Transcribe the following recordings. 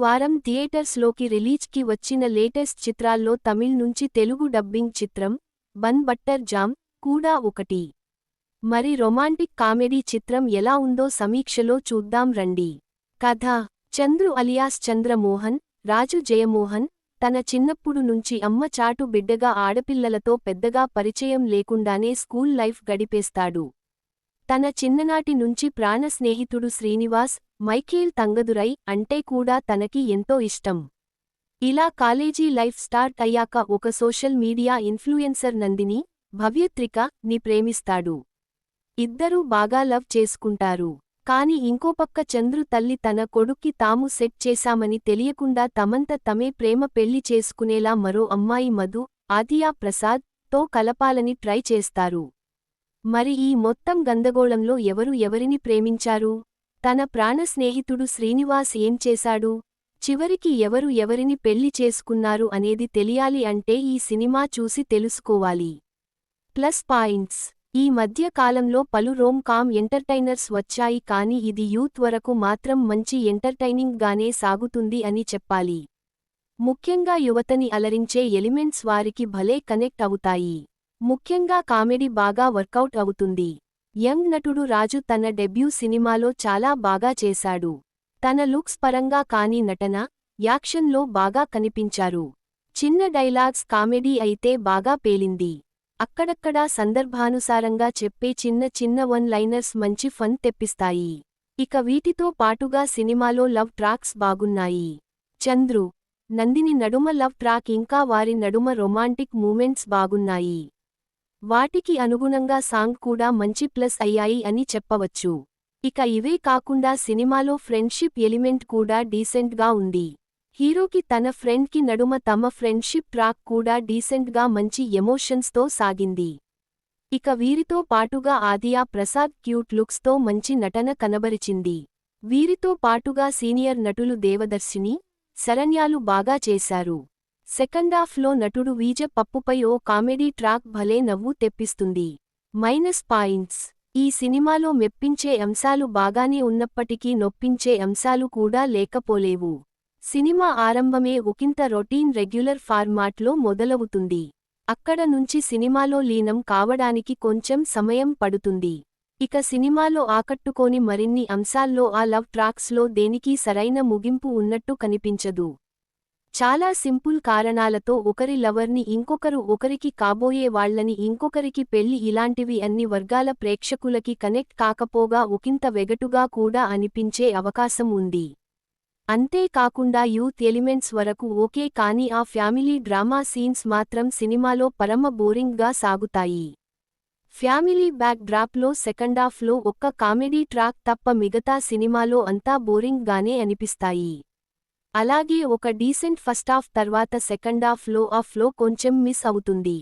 వారం థియేటర్స్లోకి రిలీజ్కి వచ్చిన లేటెస్ట్ చిత్రాల్లో తమిళ్ నుంచి తెలుగు డబ్బింగ్ చిత్రం బన్ బట్టర్ జామ్ కూడా ఒకటి. మరి రొమాంటిక్ కామెడీ చిత్రం ఎలా ఉందో సమీక్షలో చూద్దాం రండి. కథ. చంద్రు అలియాస్ చంద్రమోహన్ రాజు జయమోహన్ తన చిన్నప్పుడు నుంచి అమ్మ చాటు బిడ్డగా ఆడపిల్లలతో పెద్దగా పరిచయం లేకుండానే స్కూల్ లైఫ్ గడిపేస్తాడు. తన చిన్ననాటి నుంచి ప్రాణ స్నేహితుడు శ్రీనివాస్ మైఖేల్ తంగదురై అంటే కూడా తనకి ఎంతో ఇష్టం. ఇలా కాలేజీ లైఫ్ స్టార్ట్ అయ్యాక ఒక social media influencer Nandini Bhavyatrika ని ప్రేమిస్తాడు. ఇద్దరూ బాగా లవ్ చేసుకుంటారు. కాని ఇంకోపక్క చంద్రు తల్లి తన కొడుక్కి తాము సెట్ చేశామని తెలియకుండా తమంత తమే ప్రేమ పెళ్ళి చేసుకునేలా మరో అమ్మాయి మధు ఆదియా ప్రసాద్తో కలపాలని ట్రై చేస్తారు. మరి ఈ మొత్తం గందగోళంలో ఎవరు ఎవరిని ప్రేమించారు? తన ప్రాణ స్నేహితుడు శ్రీనివాస్ ఏం చేశాడు? చివరికి ఎవరు ఎవరిని పెళ్ళి చేసుకున్నారు అనేది తెలియాలి అంటే ఈ సినిమా చూసి తెలుసుకోవాలి. Plus points. ఈ మధ్య కాలంలో పలు రోమ్ కామ్ ఎంటర్టైనర్స్ వచ్చాయి కాని ఇది యూత్ వరకు మాత్రం మంచి ఎంటర్టైనింగ్ గానే సాగుతుంది అని చెప్పాలి. ముఖ్యంగా యువతని అలరించే ఎలిమెంట్స్ వారికి భలే కనెక్ట్ అవుతాయి. ముఖ్యంగా కామెడీ బాగా వర్కౌట్ అవుతుంది. యంగ్ నటుడు రాజు తన డెబ్యూ సినిమాలో చాలా బాగా చేశాడు. తన లుక్స్ పరంగా కాని నటన యాక్షన్లో బాగా కనిపించారు. చిన్న డైలాగ్స్ కామెడీ అయితే బాగా పేలింది. అక్కడక్కడా సందర్భానుసారంగా చెప్పే చిన్న చిన్న వన్ లైనర్స్ మంచి ఫన్ తెప్పిస్తాయి. ఇక వీటితో పాటుగా సినిమాలో లవ్ ట్రాక్స్ బాగున్నాయి. చంద్రు నందిని నడుమ లవ్ ట్రాక్ ఇంకా వారి నడుమ రొమాంటిక్ మూమెంట్స్ బాగున్నాయి. వాటికి అనుగుణంగా సాంగ్ కూడా మంచి ప్లస్ అయ్యాయి అని చెప్పవచ్చు. ఇక ఇవే కాకుండా సినిమాలో ఫ్రెండ్షిప్ ఎలిమెంట్ కూడా డీసెంట్గా ఉంది. హీరోకి తన ఫ్రెండ్కి నడుమ తమ ఫ్రెండ్షిప్ ట్రాక్ కూడా డీసెంట్గా మంచి ఎమోషన్స్తో సాగింది. ఇక వీరితో పాటుగా ఆదియా ప్రసాద్ క్యూట్ లుక్స్తో మంచి నటన కనబరిచింది. వీరితో పాటుగా సీనియర్ నటులు దేవదర్శిని శరణ్యాలు బాగా చేశారు. సెకండాఫ్లో నటుడు వీజ పప్పుపై ఓ కామెడీ ట్రాక్ భలే నవ్వు తెప్పిస్తుంది. Minus points. ఈ సినిమాలో మెప్పించే అంశాలు బాగానే ఉన్నప్పటికీ నొప్పించే అంశాలు కూడా లేకపోలేవు. సినిమా ఆరంభమే ఒకంత రొటీన్ రెగ్యులర్ ఫార్మాట్లో మొదలవుతుంది. అక్కడ నుంచి సినిమాలో లీనం కావడానికి కొంచెం సమయం పడుతుంది. ఇక సినిమాలో ఆకట్టుకోని మరిన్ని అంశాల్లో ఆ లవ్ ట్రాక్స్లో దేనికీ సరైన ముగింపు ఉన్నట్టు కనిపించదు. చాలా సింపుల్ కారణాలతో ఒకరి లవర్ని ఇంకొకరు ఒకరికి కాబోయే వాళ్ళని ఇంకొకరికి పెళ్ళి ఇలాంటివి అన్ని వర్గాల ప్రేక్షకులకి కనెక్ట్ కాకపోగా ఒకంత వెగటుగా కూడా అనిపించే అవకాశం ఉంది. అంతేకాకుండా యూత్ ఎలిమెంట్స్ వరకు ఓకే కానీ ఆ ఫ్యామిలీ డ్రామా సీన్స్ మాత్రం సినిమాలో పరమ బోరింగ్గా సాగుతాయి. ఫ్యామిలీ బ్యాక్ డ్రాప్లో సెకండాఫ్లో ఒక్క కామెడీ ట్రాక్ తప్ప మిగతా సినిమాలో అంతా బోరింగ్గానే అనిపిస్తాయి. అలాగే ఒక డీసెంట్ ఫస్టాఫ్ తర్వాత సెకండాఫ్లో ఆ ఫ్లో కొంచెం మిస్ అవుతుంది.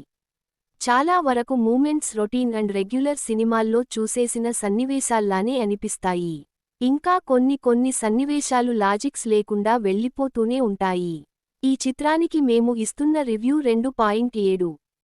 చాలా వరకు మూమెంట్స్ రొటీన్ అండ్ రెగ్యులర్ సినిమాల్లో చూసేసిన సన్నివేశాల్లానే అనిపిస్తాయి. ఇంకా కొన్ని కొన్ని సన్నివేశాలు లాజిక్స్ లేకుండా వెళ్ళిపోతూనే ఉంటాయి. ఈ చిత్రానికి మేము ఇస్తున్న రివ్యూ రెండు పాయింట్ ఏడు.